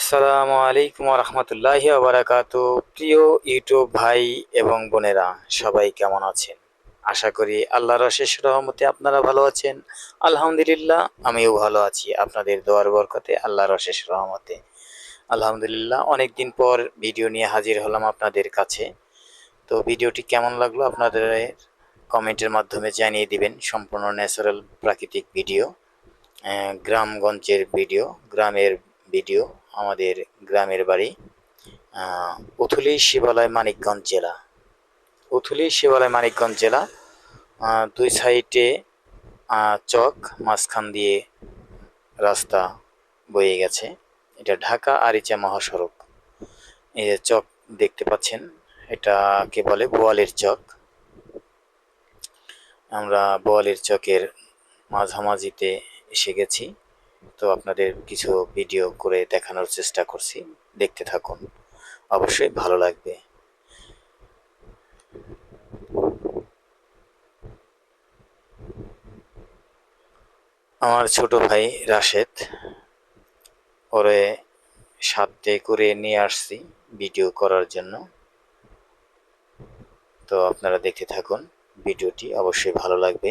আসসালামু আলাইকুম রহমতুল্লাহি আবরাকাত প্রিয় ইউটিউব ভাই এবং বোনেরা, সবাই কেমন আছেন? আশা করি আল্লাহর অশেষ রহমতে আপনারা ভালো আছেন। আলহামদুলিল্লাহ, আমিও ভালো আছি। আপনাদের দোয়ার বরকতে আল্লাহর অশেষ রহমতে। আলহামদুলিল্লাহ অনেক দিন পর ভিডিও নিয়ে হাজির হলাম আপনাদের কাছে। তো ভিডিওটি কেমন লাগল আপনাদের কমেন্টের মাধ্যমে জানিয়ে দিবেন। সম্পূর্ণ ন্যাচারাল প্রাকৃতিক ভিডিও গ্রামগঞ্জের ভিডিও, গ্রামের ভিডিও আমাদের গ্রামের বাড়ি উথুলি শিবালয় মানিকগঞ্জ জেলা। উথুলি শিবালয় মানিকগঞ্জ জেলা দুই সাইডে চক, মাঝখান দিয়ে রাস্তা বয়ে গেছে। এটা ঢাকা আরিচা মহাসড়ক। এই যে চক দেখতে পাচ্ছেন, এটাকে বলে বোয়ালের চক। আমরা বোয়ালের চকের মাঝামাঝিতে এসে গেছি। তো আপনাদের কিছু ভিডিও করে দেখানোর চেষ্টা করছি। দেখতে থাকুন। অবশ্যই ভালো লাগবে। আমার ছোট ভাই রাশেদ, ওরে সাথে করে নিয়ে আসছি ভিডিও করার জন্য। তো আপনারা দেখতে থাকুন ভিডিওটি অবশ্যই ভালো লাগবে।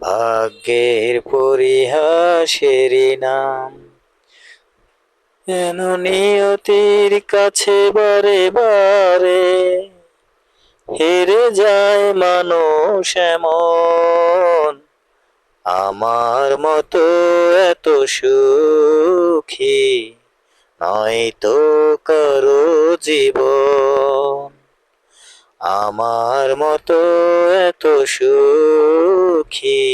ভাগ্যের পরিহাসের নাম। যেন নিয়তির কাছে বারে বারে হেরে যায় মানুষ এমন। আমার মতো এত সুখী নয় তো কারও জীবন। আমার মতো এত সুখী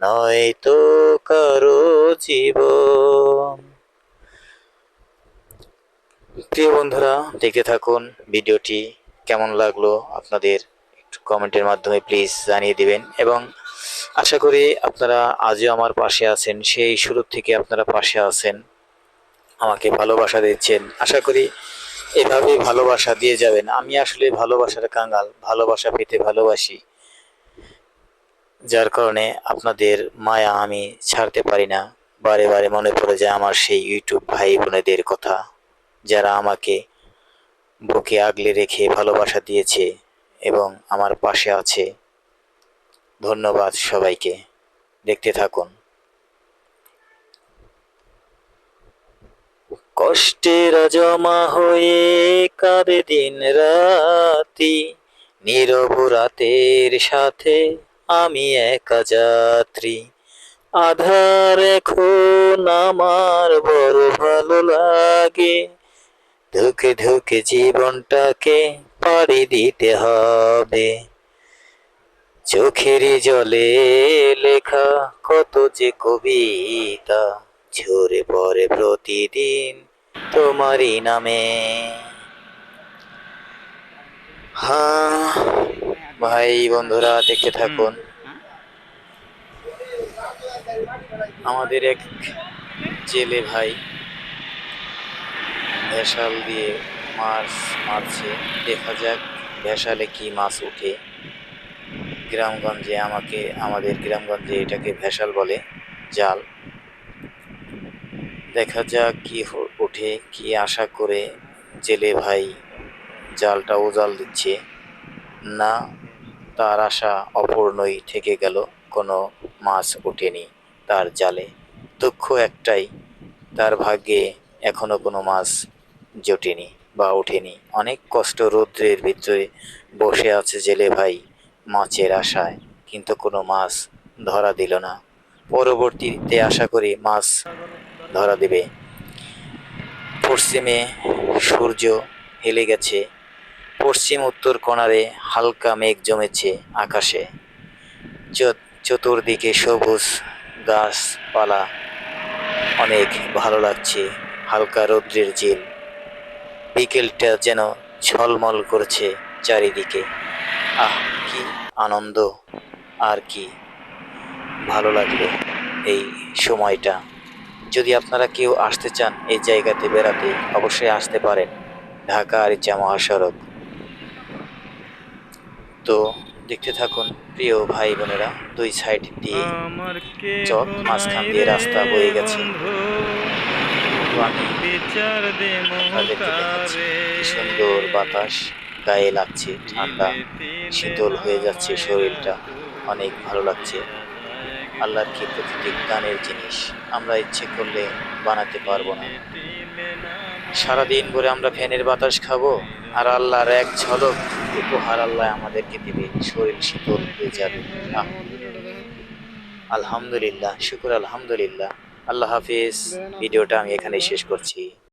নয় তো কারও জীবন। প্রিয় বন্ধুরা, দেখতে থাকুন ভিডিওটি কেমন লাগল আপনাদের একটু কমেন্টের মাধ্যমে প্লিজ জানিয়ে দিবেন এবং আশা করি আপনারা আজও আমার পাশে আছেন, সেই শুরু থেকে আপনারা পাশে আছেন, আমাকে ভালোবাসা দিচ্ছেন। আশা করি এভাবেই ভালোবাসা দিয়ে যাবেন। আমি আসলে ভালোবাসার কাঙ্গাল ভালোবাসা পেতে ভালোবাসি। যার কারণে আপনাদের মায়া আমি ছাড়তে পারি না। বারে বারে মনে পড়ে যায় আমার সেই ইউটিউব ভাই বোনেদের কথা, যারা আমাকে বুকে আগলে রেখে ভালোবাসা দিয়েছে এবং আমার পাশে আছে। ধন্যবাদ সবাইকে। দেখতে থাকুন। কষ্টের জমা হয়ে কাঁদে দিন রাতি? নীরব রাতের সাথে আমি একা যাত্রী। আধার এখন আমার বড় ভালো লাগে। ধুকে ধুকে জীবনটাকে পাড়ি দিতে হবে। চোখের জলে লেখা কত যে কবিতা। ঝরে পড়ে প্রতিদিন তোমারই নামে। হ্যাঁ ভাই বন্ধুরা দেখতে থাকুন। আমাদের এক জেলে ভাই ভেসাল দিয়ে মাছ মারছে। দেখা যাক ভেসালে কি মাছ উঠে গ্রামগঞ্জে আমাকে আমাদের গ্রামগঞ্জে এটাকে ভেসাল বলে জাল। দেখা যাক কি ওঠে, কি আশা করে জেলে ভাই জালটা উজাল দিচ্ছে। না, তার আশা অপূর্ণই থেকে গেল, কোনো মাছ ওঠেনি তার জালে। দুঃখ একটাই, তার ভাগ্যে এখনও কোনো মাছ জোটেনি বা ওঠেনি। অনেক কষ্ট রৌদ্রের ভিতরে বসে আছে জেলে ভাই মাছের আশায়, কিন্তু কোনো মাছ ধরা দিল না। পরবর্তীতে আশা করি মাছ ধরা দেবে। পশ্চিমে সূর্য হেলে গেছে। পশ্চিম উত্তর কোণারে হালকা মেঘ জমেছে আকাশে। চতুর্দিকে সবুজ গাছপালা। অনেক ভালো লাগছে হালকা রৌদ্রের জেল বিকেলটা যেন ঝলমল করছে চারিদিকে। আহ, কি আনন্দ। আর কি ভালো লাগল এই সময়টা। যদি আপনারা কেউ আসতে চান এই জায়গাতে বেড়াতে অবশ্যই আসতে পারেন। ঢাকা আরিচা মহাসড়ক। তো দেখতে থাকুন প্রিয় ভাই বোনেরা দুই সাইড দিয়ে চক, মাঝখান দিয়ে রাস্তা বয়ে গেছে। সুন্দর বাতাস গায়ে লাগছে ঠান্ডা শীতল হয়ে যাচ্ছে শরীরটা। অনেক ভালো লাগছে। আল্লাহর কি প্রতিটি গানের জিনিস আমরা ইচ্ছে করলে বানাতে পারব না। সারাদিন ভরে আমরা ফ্যানের বাতাস খাব আর আল্লাহর এক ঝলক উপহার আল্লাহ আমাদেরকে দিবে, শরীর শীতল হয়ে যাবে। আলহামদুলিল্লাহ। শুকুর আলহামদুলিল্লাহ। আল্লাহ হাফিজ, ভিডিওটা আমি এখানে শেষ করছি।